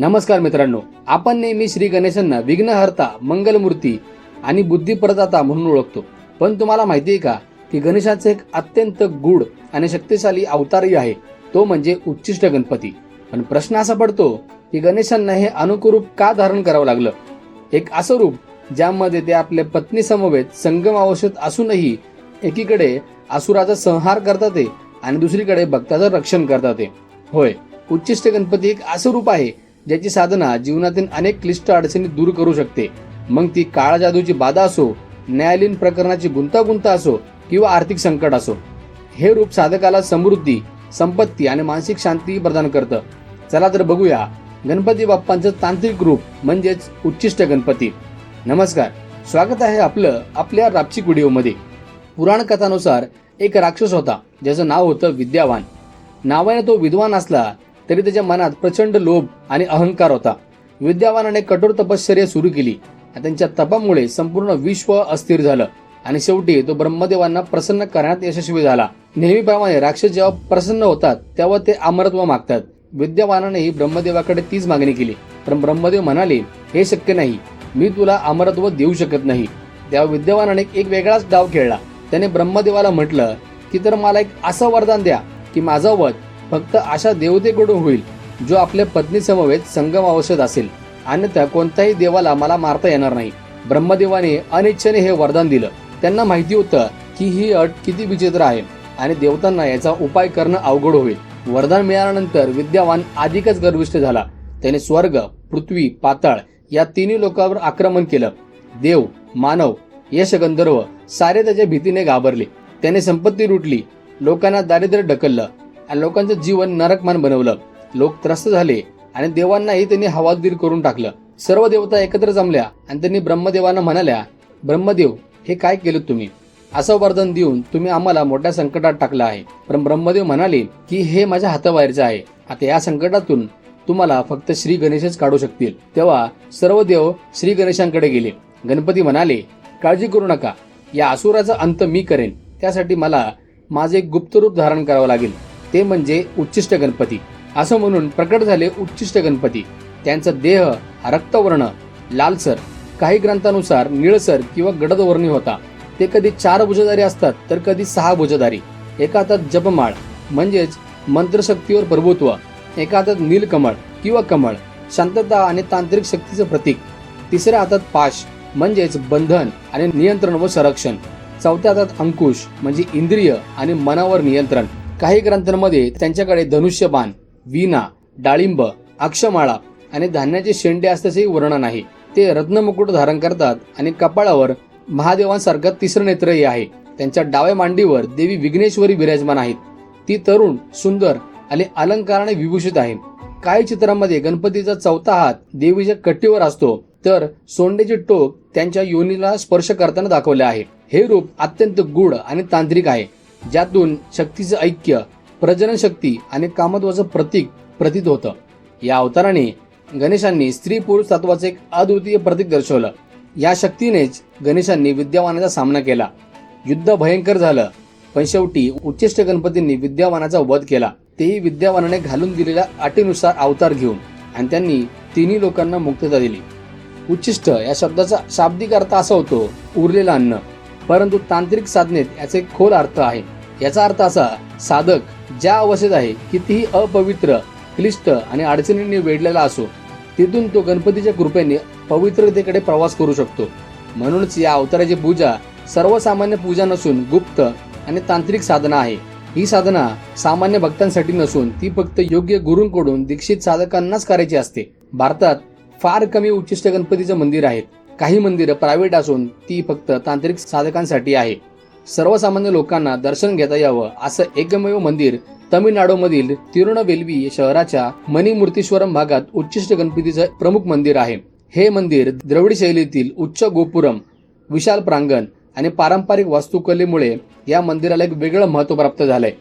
नमस्कार मित्रांनो आपण नेहमी श्री गणेशांना विघ्नहर्ता मंगलमूर्ती आणि बुद्धिप्रदाता म्हणून ओळखतो. पण तुम्हाला माहिती आहे का की गणेशाचे एक अत्यंत गूढ आणि शक्तिशाली अवतारही आहे. तो म्हणजे उच्चिष्ट गणपती. पण प्रश्न असा पडतो की गणेशांना हे अनुकरूप का धारण करावं लागलं? एक असं रूप ज्यामध्ये ते आपल्या पत्नी समवेत संगम आवश्यक असूनही एकीकडे असुराचा संहार करतात ते आणि दुसरीकडे भक्ताचं रक्षण करतात ते. होय उच्चिष्ट गणपती एक असं रूप आहे ज्याची साधना जीवनातील अनेक क्लिष्ट अडचणी दूर करू शकते. मग ती काळा जादूची बाधा असो न्यायालयीन प्रकरणाची गुंतागुंत असो किंवा आर्थिक संकट असो. हे रूप साधकाला समृद्धी संपत्ती आणि मानसिक शांती प्रदान करतं. चला तर बघूया गणपती बाप्पांचं तांत्रिक रूप म्हणजेच उच्चिष्ट गणपती. नमस्कार. स्वागत आहे आपलं आपल्या रापची व्हिडिओमध्ये. पुराण कथानुसार एक राक्षस होता ज्याचं नाव होतं विद्यावान. नावाने तो विद्वान असला तरी त्याच्या मनात प्रचंड लोभ आणि अहंकार होता. विद्यावानाने कठोर तपश्चर्या सुरू केली. आणि त्यांच्या तपामुळे संपूर्ण विश्व अस्थिर झालं. आणि शेवटी तो ब्रह्मदेवांना प्रसन्न करण्यात यशस्वी झाला. नेहमीप्रमाणे राक्षस जेव्हा प्रसन्न होतात तेव्हा ते अमरत्व मागतात. विद्यावानानेही ब्रह्मदेवाकडे तीच मागणी केली. पण ब्रह्मदेव म्हणाले हे शक्य नाही. मी तुला अमरत्व देऊ शकत नाही. तेव्हा विद्यावानाने एक वेगळाच डाव खेळला. त्याने ब्रह्मदेवाला म्हटलं की तर मला एक असं वरदान द्या की माझा वध फक्त अशा देवतेकडून होईल जो आपल्या पत्नीसमवेत संगम आवश्यक असेल. अन्यथा कोणत्याही देवाला मला मारता येणार नाही. ब्रह्मदेवाने अनिच्छेने हे वरदान दिलं. त्यांना माहिती होतं की ही अट किती विचित्र आहे आणि देवतांना याचा उपाय करणं अवघड होईल. वरदान मिळाल्यानंतर विद्यावान अधिकच गर्विष्ठ झाला. त्याने स्वर्ग पृथ्वी पाताळ या तिन्ही लोकांवर आक्रमण केलं. देव मानव यश गंधर्व सारे त्याच्या भीतीने घाबरले. त्याने संपत्ती लुटली. लोकांना दारिद्र्य ढकललं. आणि लोकांचं जीवन नरकमान बनवलं. लोक त्रस्त झाले आणि देवांनाही त्यांनी हवालदिल करून टाकलं. सर्व देवता एकत्र जमल्या आणि त्यांनी ब्रह्मदेवांना म्हणाल्या ब्रह्मदेव हे काय केलं तुम्ही? असं वरदान देऊन तुम्ही आम्हाला मोठ्या संकटात टाकलं आहे. पण ब्रह्मदेव म्हणाले की हे माझ्या हाताबाहेरचं आहे. आता या संकटातून तुम्हाला फक्त श्री गणेशच काढू शकतील. तेव्हा सर्व देव श्री गणेशांकडे गेले. गणपती म्हणाले काळजी करू नका. या असुराचा अंत मी करेन. त्यासाठी मला माझे गुप्त रूप धारण करावं लागेल. ते म्हणजे उच्चिष्ट गणपती. असं म्हणून प्रकट झाले उच्चिष्ट गणपती. त्यांचा देह हा रक्तवर्ण लालसर काही ग्रंथानुसार निळसर किंवा गडदवर्णी होता. ते कधी चार भुजधारी असतात तर कधी सहा भुजधारी. एका हातात जपमाळ म्हणजेच मंत्रशक्तीवर प्रभुत्व. एका हातात नीलकमळ किंवा कमळ शांतता आणि तांत्रिक शक्तीचं प्रतीक. तिसऱ्या हातात पाश म्हणजेच बंधन आणि नियंत्रण व संरक्षण. चौथ्या हातात अंकुश म्हणजे इंद्रिय आणि मनावर नियंत्रण. काही ग्रंथांमध्ये त्यांच्याकडे धनुष्यबाण वीणा डाळिंब अक्षमाळा आणि धान्याचे शेंडे असल्याचेही वर्णन आहे. ते रत्नमुकुट धारण करतात आणि कपाळावर महादेवांसारखं तिसरं नेत्रही आहे. त्यांच्या डाव्या मांडीवर देवी विघ्नेश्वरी विराजमान आहेत. ती तरुण सुंदर आणि अलंकाराने विभूषित आहे. काही चित्रांमध्ये गणपतीचा चौथा हात देवीच्या कट्टीवर असतो. तर सोंडेचे टोक त्यांच्या योनीला स्पर्श करताना दाखवले आहे. हे रूप अत्यंत गूढ आणि तांत्रिक आहे. ज्यातून शक्तीचं ऐक्य प्रजनन शक्ती आणि कामत्वाचं प्रतीक प्रतीत होतं. या अवताराने गणेशांनी स्त्री पुरुष तत्वाचं एक अद्वितीय प्रतीक दर्शवलं. या शक्तीनेच गणेशांनी विद्यावानाचा सामना केला. युद्ध भयंकर झालं. पण शेवटी उच्चिष्ट गणपतींनी विद्यावानाचा वध केला. तेही विद्यावानाने घालून दिलेल्या अटीनुसार अवतार घेऊन आणि त्यांनी तिन्ही लोकांना मुक्तता दिली. उच्चिष्ट या शब्दाचा शाब्दिक अर्थ असा होतो उरलेलं अन्न. परंतु तांत्रिक साधनेत याचे खोल अर्थ आहे. याचा अर्थ असा साधक ज्या अवस्थेत आहे कितीही अपवित्र क्लिष्ट आणि अडचणींनी वेढलेला असो तिथून तो गणपतीच्या कृपेने पवित्रतेकडे प्रवास करू शकतो. म्हणूनच या अवताराची पूजा सर्वसामान्य पूजा नसून गुप्त आणि तांत्रिक साधना आहे. ही साधना सामान्य भक्तांसाठी नसून ती फक्त योग्य गुरूंकडून दीक्षित साधकांनाच करायची असते. भारतात फार कमी उच्चिष्ट गणपतीचं मंदिर आहेत काही मंदिरं प्रायव्हेट असून ती फक्त तांत्रिक साधकांसाठी आहे. सर्वसामान्य लोकांना दर्शन घेता यावं असं एकमेव मंदिर तमिळनाडूमधील तिरुणवेल्वी शहराच्या मणिमूर्तीश्वरम भागात उच्चिष्ट गणपतीचं प्रमुख मंदिर आहे. हे मंदिर द्रविड शैलीतील उच्च गोपुरम विशाल प्रांगण आणि पारंपरिक वास्तुकलेमुळे या मंदिराला एक वेगळं महत्त्व प्राप्त झालंय.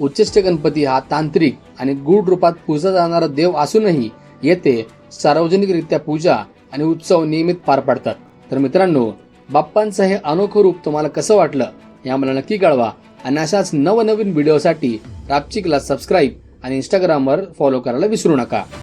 उच्चिष्ट गणपती हा तांत्रिक आणि गूढ रूपात पूजला जाणारा देव असूनही येथे सार्वजनिकरित्या पूजा आणि उत्सव नियमित पार पाडतात. तर मित्रांनो बाप्पांचं हे अनोखं रूप तुम्हाला कसं वाटलं या आम्हाला नक्की कळवा. आणि अशाच नवनवीन व्हिडिओसाठी रापचिकला सबस्क्राईब आणि इंस्टाग्रामवर फॉलो करायला विसरू नका.